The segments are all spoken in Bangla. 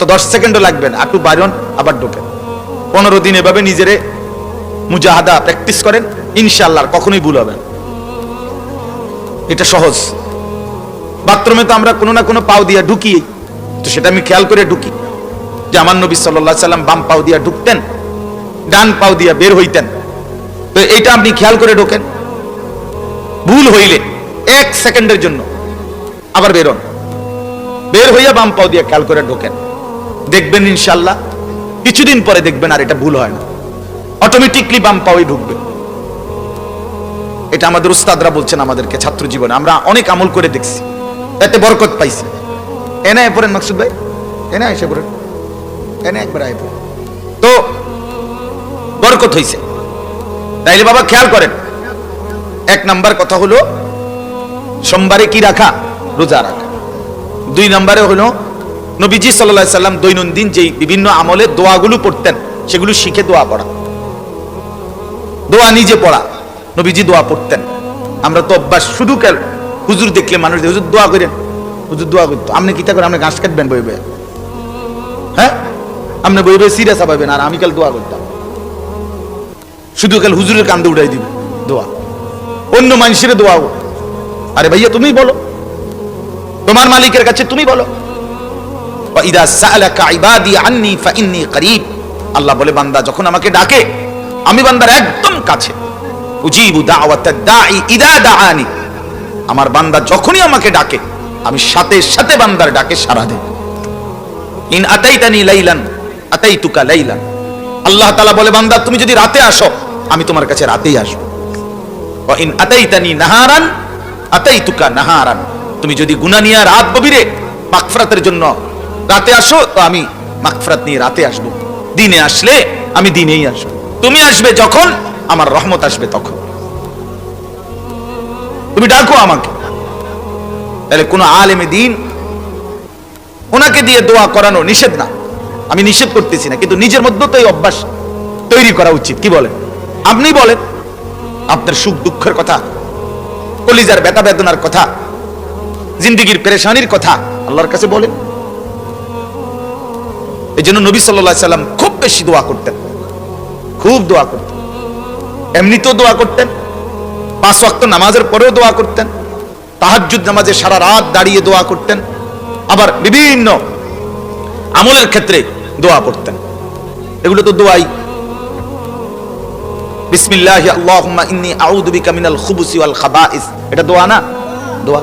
মাত্র দশ সেকেন্ডও লাগবে না। একটু বাইরন আবার ঢোকেন। পনেরো দিন এভাবে নিজেরে মুজাহাদা প্র্যাকটিস করেন ইনশাল্লাহ কখনোই ভুল হবে এটা সহজ। বাথরুমে তো আমরা কোনো না কোনো পাও দিয়া ঢুকি। তো সেটা আমি খেয়াল করে ঢুকি। যে আমার নবী সাল্লাহ সাল্লাম বাম পাও দিয়া ঢুকতেন, ডান পাও দিয়া বের হইতেন। তো এইটা আপনি খেয়াল করে ঢোকেন। ভুল হইলে এক সেকেন্ডের জন্য আবার বেরোন বের হইয়া বাম পাও দিয়া খেয়াল করে ঢোকেন। দেখবেন ইনশাল্লাহ। কিছুদিন পরে দেখবেন আর এটা ভুল হয় না। অটোমেটিকলি বাম পাওই ঢুকবে। এটা আমাদের উস্তাদরা বলছেন আমাদেরকে ছাত্র জীবনে। আমরা অনেক আমল করে দেখছি। এতে বরকত পাইছি। এনে আয় পড়েন মাকসুদ ভাই। এনে এসে পড়েন। এনে একবার আয় পড়েন। তো বরকত হইছে। তাইলে বাবা খেয়াল করেন। এক নাম্বার কথা হলো, সোমবারে কি রাখা? রোজা রাখা। দুই নাম্বারে হলো নবীজি সাল্লাহ সাল্লাম দৈনন্দিন যেই বিভিন্ন আমলে দোয়াগুলো পড়তেন, সেগুলো শিখে দোয়া পড়া। দোয়া নিজে পড়া, নবীজি দোয়া পড়তেন। আমরা তো অভ্যাস, শুধু কেন? হুজুর দেখলে মানুষ হুজুর, দোয়া করেন। হুজুর, দোয়া করতো আপনি কিতা করেন? আপনি ঘাস কাটবেন বই বই হ্যাঁ? আপনি বই বই সিরিয়াস পাবেন আর আমি কাল দোয়া করতাম। শুধু কাল হুজুরের কান্দে উঠাই দিব দোয়া। অন্য মানুষের দোয়া আরে ভাইয়া তুমি বলো। তোমার মালিকের কাছে তুমি বলো। আল্লাহ বলে, বান্দা, যখন আমাকে ডাকে, আমি বান্দার একদম কাছে। আমার বান্দা যখনই আমাকে ডাকে, আমি সাথে সাথে বান্দার ডাকে সাড়া দেব ইন আতাইতানি লাইলান, আতাইতুকা লাইলান। আল্লাহ তাআলা বলে, বান্দা, তুমি যদি রাতে আসো, আমি তোমার কাছে রাতেই আসব। ওয়া ইন আতাইতানি নাহারান আতাই তুকা নাহারান। তুমি যদি গুনানিয়া নিয়ে রাত গভীরে, মাগফিরাতের জন্য রাতে আসো, তো আমি মাগফিরাত নিয়ে রাতে আসব। দিনে আসলে আমি দিনেই আসব। তুমি আসবে যখন, আমার রহমত আসবে তখন। তুমি ডাকো আমাকে। তাহলে কোন আলেমে দিন, ওনাকে দিয়ে দোয়া করানো নিষেধ না। আমি নিষেধ করতেছি না, কিন্তু নিজের মধ্যে তো এই অভ্যাস তৈরি করা উচিত। কি বলেন? আপনি বলেন। আপনার সুখ দুঃখের কথা, কলিজার ব্যথা বেদনার কথা, জিন্দিগির পেরেশানির কথা আল্লাহর কাছে বলেন। এই জন্য নবী সাল্লাহ সাল্লাম খুব বেশি দোয়া করতেন। খুব দোয়া করতেন। এমনিতেও দোয়া করতেন। পাঁচ ওয়াক্ত নামাজের পরেও দোয়া করতেন। তাহাজ্জুদ নামাজে সারা রাত দাঁড়িয়ে দোয়া করতেন। আবার বিভিন্ন আমলের ক্ষেত্রে দোয়া পড়তেন। এগুলো তো দোয়াই। বিসমিল্লাহ আল্লাহুম্মা ইন্নী আউযু বিকা মিনাল খুবুসি ওয়াল খাবাইস। এটা দোয়া না? দোয়া।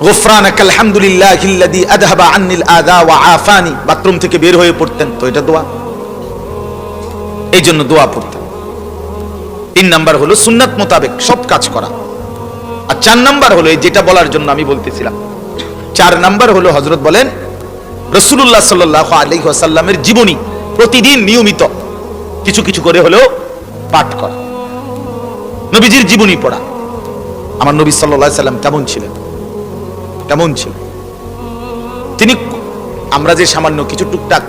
গুফরানাক আলহামদুলিল্লাহিল্লাযী আযহাবা আন্নিল আযা ওয়া আফানি। বাথরুম থেকে বের হয়ে পড়তেন। তো এটা দোয়া। এই জন্য দোয়া পড়তেন। তিন নাম্বার হলো সুন্নাত মোতাবেক সব কাজ করা। আর চার নাম্বার হলো এই যেটা বলার জন্য আমি বলতেছিলাম। চার নাম্বার হলো হজরত বলেন রসুল্লাহ সাল্লাহ আলাইহি ওয়াসাল্লামের জীবনী প্রতিদিন নিয়মিত কিছু কিছু করে হলেও পাঠ করা। নবীজির জীবনী পড়া। আমার নবী সাল্লাহ সাল্লাম কেমন ছিলেন? কেমন ছিলেন তিনি আমরা যে সামান্য কিছু টুকটাক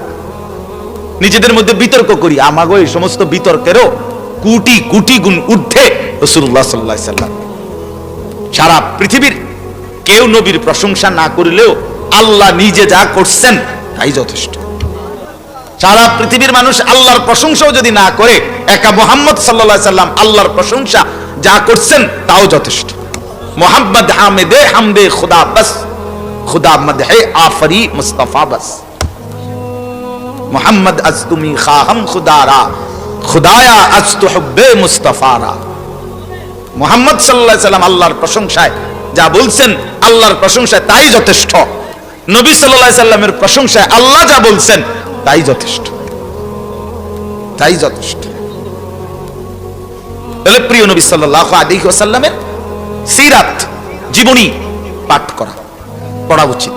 নিজেদের মধ্যে বিতর্ক করি, আমাগো এই সমস্ত বিতর্কেরও কোটি কোটি গুণ ঊর্ধ্বে রসুল্লাহ সাল্লাহ সাল্লাম। সারা পৃথিবীর কেউ নবীর প্রশংসা না করলেও আল্লাহ নিজে যা করছেন, তাই যথেষ্ট। সারা পৃথিবীর মানুষ আল্লাহর প্রশংসাও যদি না করে, একা মোহাম্মদ সাল্লা সাল্লাম আল্লাহর প্রশংসা যা করছেন, তাও যথেষ্ট। মোহাম্মদ হামেদে হামদে খুদা, বাস। খুদা মদহে আফরি মুস্তফা, বাস। মোহাম্মদ আজ খাহম খুদারা, খুদায়া আজ মুস্তফারা। মোহাম্মদ সাল্লাহ সাল্লাম আল্লাহর প্রশংসায় যা বলছেন, আল্লাহর প্রশংসায় তাই যথেষ্ট। নবী সাল্লাহ সাল্লামের প্রশংসায় আল্লাহ যা বলছেন, তাই যথেষ্ট। তাই যথেষ্ট। প্রিয় নবী সাল্লাহ আলী সিরাত, জীবনী পাঠ করা। পড়া উচিত।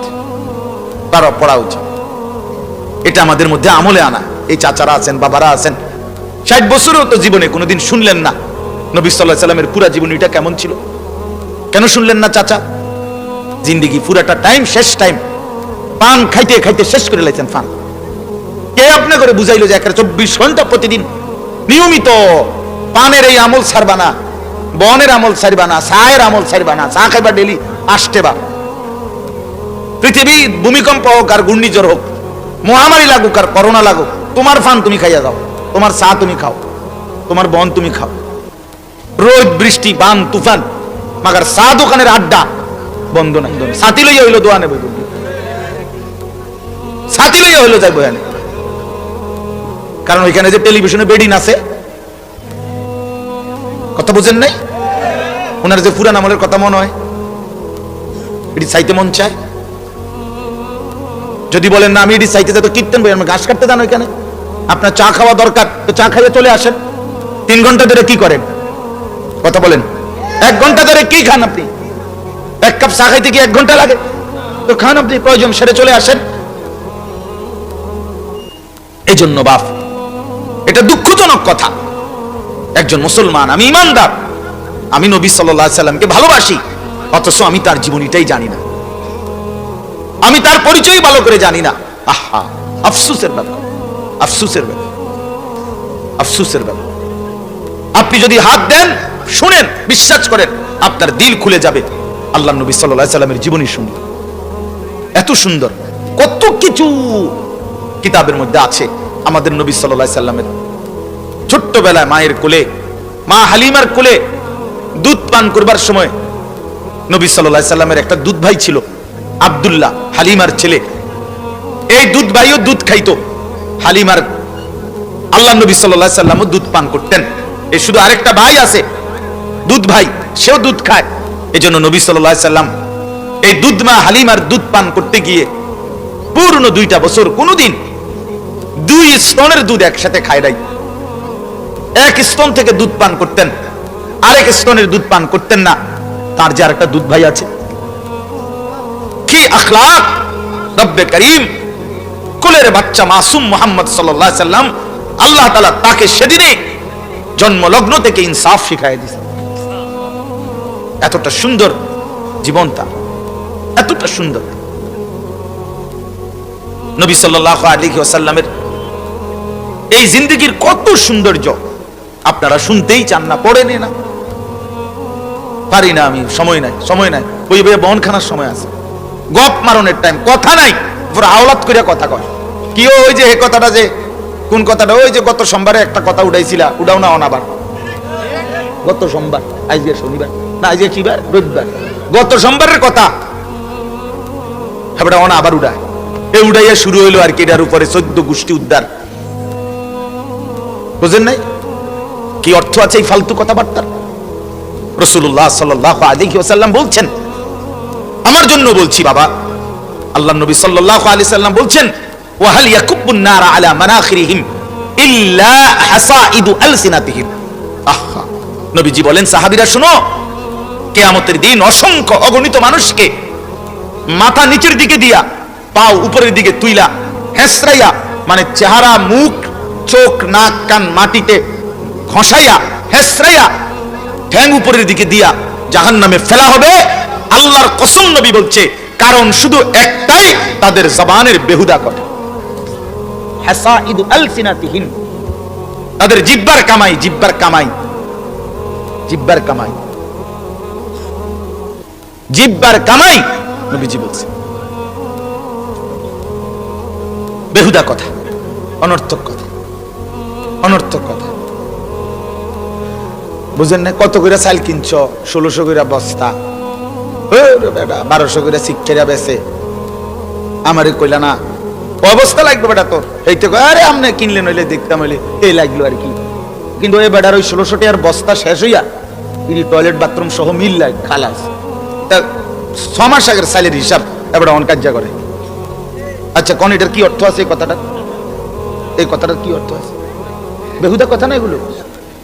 পড়া উচিত। এটা আমাদের মধ্যে আমলে আনা। এই চাচারা আছেন, বাবারা আছেন। ষাট বছরেও তো জীবনে কোনোদিন শুনলেন না। নবী সাল্লাহ সাল্লামের পুরা জীবনীটা কেমন ছিল? কেন শুনলেন না চাচা? জিন্দিগি পুরাটা টাইম, শেষ টাইম। পান খাইতে খাইতে শেষ করে লাইছেন পান কে আপনি করে বুঝাইলো যে একটা চব্বিশ ঘণ্টা প্রতিদিন নিয়মিত পানের এই আমল ছাড়বা না? বনের আমল ছাড়বা না চায়ের আমল ছাড়বা না, চা খাইবা ডেলি আসতে বা। পৃথিবী ভূমিকম্প হোক আর ঘূর্ণিঝড় হোক, মহামারী লাগুক আর করোনা লাগুক, তোমার ফান তুমি খাইয়া যাও, তোমার চা তুমি খাও, তোমার বন তুমি খাও। রোদ, বৃষ্টি, বান, তুফান, মাগার চা দোকানের আড্ডা বন্ধ নাই। সাথী লইয়া হইল দোয়া নেবে সাথী লইয়া হইল যাই বয়ানে কারণ ওইখানে যে টেলিভিশনে বেডিন আছে কথা বোঝেন নাই? ওনার যে পুরান আমলের কথা মনে হয়, এটি চাইতে মন চায়। যদি বলেন, না, আমি এটি চাইতে যাই তো কীর্তন বই ঘাস কাটতে দেন ওইখানে। আপনার চা খাওয়া দরকার, তো চা খাইয়ে চলে আসেন। তিন ঘণ্টা ধরে কি করেন? কথা বলেন। এক ঘণ্টা ধরে কি খান আপনি? এক কাপ চা খাইতে কি এক ঘণ্টা লাগে? তো খান আপনি, প্রয়োজন সেরে চলে আসেন। এই জন্য বাপ, এটা দুঃখজনক কথা। একজন মুসলমান, আমি ইমানদার। আমি নবী সাল্লাহ সাল্লামকে ভালোবাসি, অথচ আমি তার জীবনীটাই জানি না। আমি তার পরিচয় ভালো করে জানি না। আহা, আফসুসের ব্যাপার আফসুসের ব্যাপার আফসুসের ব্যাপার। আপনি যদি হাত দেন, শুনেন, বিশ্বাস করেন, আপনার দিল খুলে যাবে। আল্লাহ নবী সাল্লাহ সাল্লামের জীবনী শুনুন এত সুন্দর, কত কিছু কিতাবের মধ্যে আছে আমাদের নবী সাল্লাহ সাল্লামের ছোট্টবেলায় মায়ের কোলে, মা হালিমার কোলে দুধ পান করবার সময় নবী সাল্লাহ সাল্লামের একটা দুধ ভাই ছিল, আবদুল্লাহ, হালিমার ছেলে। এই দুধ ভাইও দুধ খাইতো। হালিমার আল্লাহ নবী সাল্লাহ সাল্লামও দুধ পান করতেন। এই শুধু আরেকটা ভাই আছে, দুধ ভাই, সেও দুধ খায়। এই জন্য নবী সাল্লাহ সাল্লাম এই দুধ মা হালিমার দুধ পান করতে গিয়ে পূর্ণ দুইটা বছর কোনোদিন দুই স্তনের দুধ একসাথে খায় নাই। এক স্তন থেকে দুধ পান করতেন, আরেক স্তনের দুধ পান করতেন না, তার যে আরেকটা দুধ ভাই আছে। কি আখলাক? রব্বে করিম, কুলের বাচ্চা মাসুম মোহাম্মদ সাল্লাহ সাল্লাম, আল্লাহ তালা তাকে সেদিনে জন্মলগ্ন থেকে ইনসাফ শিখাই দিয়েছে এতটা সুন্দর জীবনটা এতটা সুন্দর। নবী সাল্লাহ আলী ওসাল্লামের এই জিন্দগির কত সৌন্দর্য আপনারা শুনতেই চান না, পড়েনি না। পারি না আমি, সময় নাই সময় নাই। ওই বইয়ে বনখানার সময় আছে। গপ মারনের টাইম কথা নাই। আওলাত করে কথা কয়। কি ওই যে কথাটা যে, কোন কথাটা? ওই যে গত সোমবারে একটা কথা উঠাইছিলা, উঠাও না অনাবার। গত সোমবার আজকে শনিবার, না আজকে কি বার? রবিবার। গত সোমবারের কথা। হ্যাঁ অনা আবার উড়ায় এই উড়াইয়া শুরু হইল আর কি, এটার উপরে চোদ্দ গোষ্ঠী উদ্ধার। বুঝেন নাই? কি অর্থ আছে এই ফালতু কথাবার্তার? রসুল্লাহ সাল্লাহ আলী ওসাল্লাম বলছেন, আমার জন্য বলছি বাবা, আল্লাহ নবী সাল্লাহ আলি সাল্লাম বলছেন, ওয়াহাল ইয়াকুব্বুন আলা মানাখিরিহিম ইল্লা হাসাইদু আলসিনাতিহিম। আহা, নবীজি বলেন, সাহাবীরা শুনো, কিয়ামতের দিন অসংখ্য অগণিত মানুষকে মাথা নিচের দিকে দিয়া, পাও উপরের দিকে তুইলা, হেসরাইয়া মানে চেহারা, মুখ, চোখ, নাক, কান, মাটিতে ঘষাইয়া হেসরাইয়া, ঠ্যাং উপরের দিকে দিয়া জাহান নামে ফেলা হবে। আল্লাহর কসম নবী বলছে, কারণ শুধু একটাই তাদের জবানের বেহুদা কথা তাদের জিব্বার কামাই জিব্বার কামাই। জিব্বার কামাই। জিব্বার কামাই, নবীজি বলছে। বেহুদা কথা, অনর্থক কথা অনর্থক কথা। বুঝেন না? কত করে চাল কিনছ? ষোলোশো করে বস্তা। বারোশো করে শিক্ষারা বেছে। আমারে কইলা না, অবস্থা লাগবে বেটা তোর। এইতে আরে আমনে কিনলে নইলে দেখতাম হইলে এই লাগল আর কি। কিন্তু ওই বেটার ওই ষোলোশো টাকার বস্তা শেষ হইয়া তিনি টয়লেট, বাথরুম সহ মিল লাগ খালাস। তা ছ মাস আগের সালের হিসাব, এবার অন কার্যা করে। আচ্ছা কোন এটার কি অর্থ আছে এই কথাটা? এই কথাটার কি অর্থ আছে? বেহুদা কথা না এগুলো?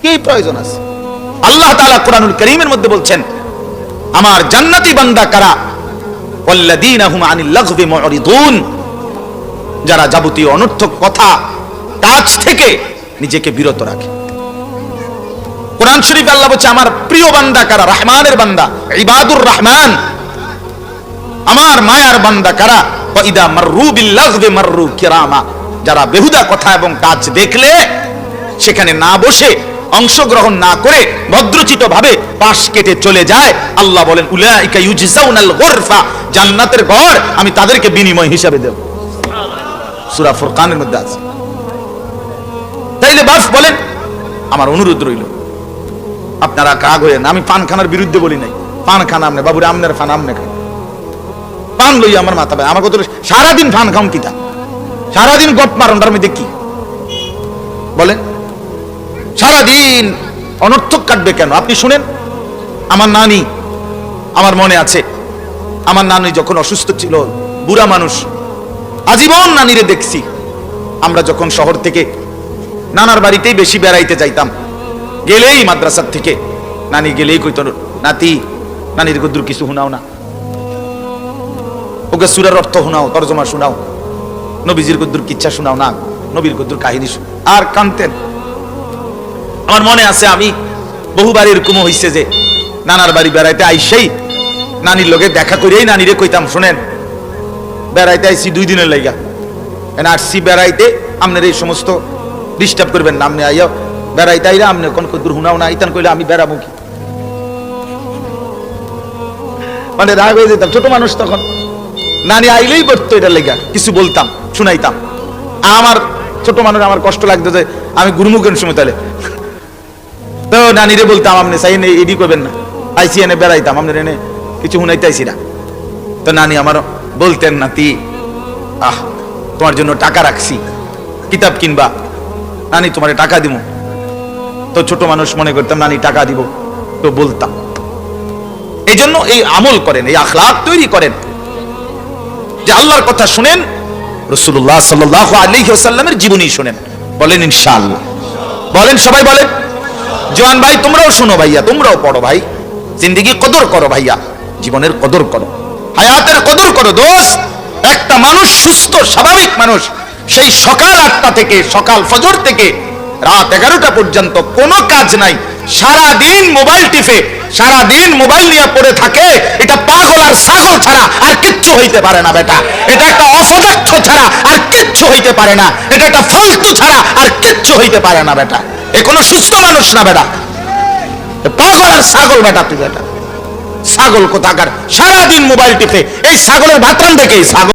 কি প্রয়োজন আছে? আল্লাহ তাআলা কোরআনুল করিমের মধ্যে বলছেন, আমার জান্নাতি বান্দা কারা? যারা যাবতীয় অনর্থক কথা কাজ থেকে নিজেকে বিরত রাখে। কোরআন শরীফে আল্লাহ বলছে, আমার প্রিয় বান্দা কারা? রহমানের বান্দা, ইবাদুর রহমান। আমার মায়ার বান্দা কারা? ইদা মাররু বিল লাগবি মাররু কিরামা। যারা বেহুদা কথা এবং কাজ দেখলে সেখানে না বসে অংশগ্রহণ না করে ভদ্রচিত ভাবে পাশ কেটে চলে যায়। আল্লাহ বলেন, উলাইকা জান্নাতের ঘর আমি তাদেরকে বিনিময় হিসাবে দেব। সুরা ফুরকানের মধ্যে আছে। তাইলে বাস বলেন, আমার অনুরোধ রইল, আপনারা কাগ হয়ে না, আমি পান খানার বিরুদ্ধে বলি নাই। পান খান আমনে, বাবুরে আমনের ফান আমনে খান পান লই আমার মাথা ভাই আমার কত সারাদিন ফান খাম কিতা? সারাদিন গপ মারন্ডার মধ্যে কি? বলেন সারাদিন অনর্থক কাটবে কেন? আপনি শুনেন, আমার নানি আমার মনে আছে, আমার নানি যখন অসুস্থ ছিল, বুড়া মানুষ, আজীবন নানিরে দেখছি। আমরা যখন শহর থেকে নানার বাড়িতেই বেশি বেড়াইতে যাইতাম, গেলেই মাদ্রাসার থেকে। নানি গেলেই কইত, নাতি, নানির গদ্দুর কিছু শুনাও না। ওকে সুরের অর্থ শোনাও, তর্জমা শোনাও। নবীজির গদ্দুর কিচ্ছা শোনাও না, নবীর গদ্দুর কাহিনী। আর কানতেন। আমার মনে আছে, আমি বহুবার এরকম হইছে যে নানার বাড়ি বেড়াইতে আইসেই নানির লোকে দেখা করিয়াই নানিরে কইতাম, শুনেন, বেড়াইতে আইসি দুই দিনের লাইগা। আসছি বেড়াইতে আপনার এই সমস্ত ডিস্টার্ব করবেন না আপনি আইয়া বেড়াইতে আইরা আপনি কোন কদ্দুর হুনাও না আইতান কইলে আমি বেড়াবো কি? মানে রাগ হয়ে যেতাম, ছোট মানুষ তখন। নানি আইলেই করতো এটা লেগা কিছু বলতাম, শুনাইতাম। আমার ছোট মানুষ, আমার কষ্ট লাগতো যে আমি গুরুমুখের সময় তাহলে। তো নানিরে বলতাম আপনি চাই নে এডি করবেন না। আইসি এনে বেড়াইতাম আপনার এনে কিছু না। তো নানি আমার বলতেন, নাতি, আহ, তোমার জন্য টাকা রাখছি, কিতাব কিনবা। নানি, তোমারে টাকা দিব তো ছোট মানুষ মনে করতাম, নানি, টাকা দিব। তো বলতাম। এই জন্য এই আমল করেন, এই আখলাক তৈরি করেন। যে আল্লাহর কথা শুনেন রসুল্লাহ সাল্লাহ আলী সাল্লামের জীবনী শুনেন। বলেন ইনশাআল্লাহ। বলেন, সবাই বলেন। জওয়ান ভাই, তোমরাও শোনো ভাইয়া, তোমরাও পড়ো ভাই। জিন্দিগি কদর করো ভাইয়া, জীবনের কদর করো। হায়াতের কদর করো দোস্ত। একটা মানুষ সুস্থ, স্বাভাবিক মানুষ, সেই সকাল আটটা থেকে, সকাল ফজর থেকে রাত এগারোটা পর্যন্ত কোনো কাজ নাই। সারা দিন মোবাইল টিপে সারা দিন মোবাইল নিয়ে পড়ে থাকে। এটা পাগল আর ছাগল ছাড়া আর কিচ্ছু হইতে পারে না বেটা। এটা একটা অপদার্থ ছাড়া আর কিচ্ছু হইতে পারে না। এটা একটা ফালতু ছাড়া আর কিচ্ছু হইতে পারে না বেটা। এ কোনো সুস্থ মানুষ না বেটা। পাগল আর ছাগল বেটা তুই বেটা ছাগল কোথাকার? সারাদিন মোবাইল টিপে। এই ছাগলের ভাত দেখে এই ছাগল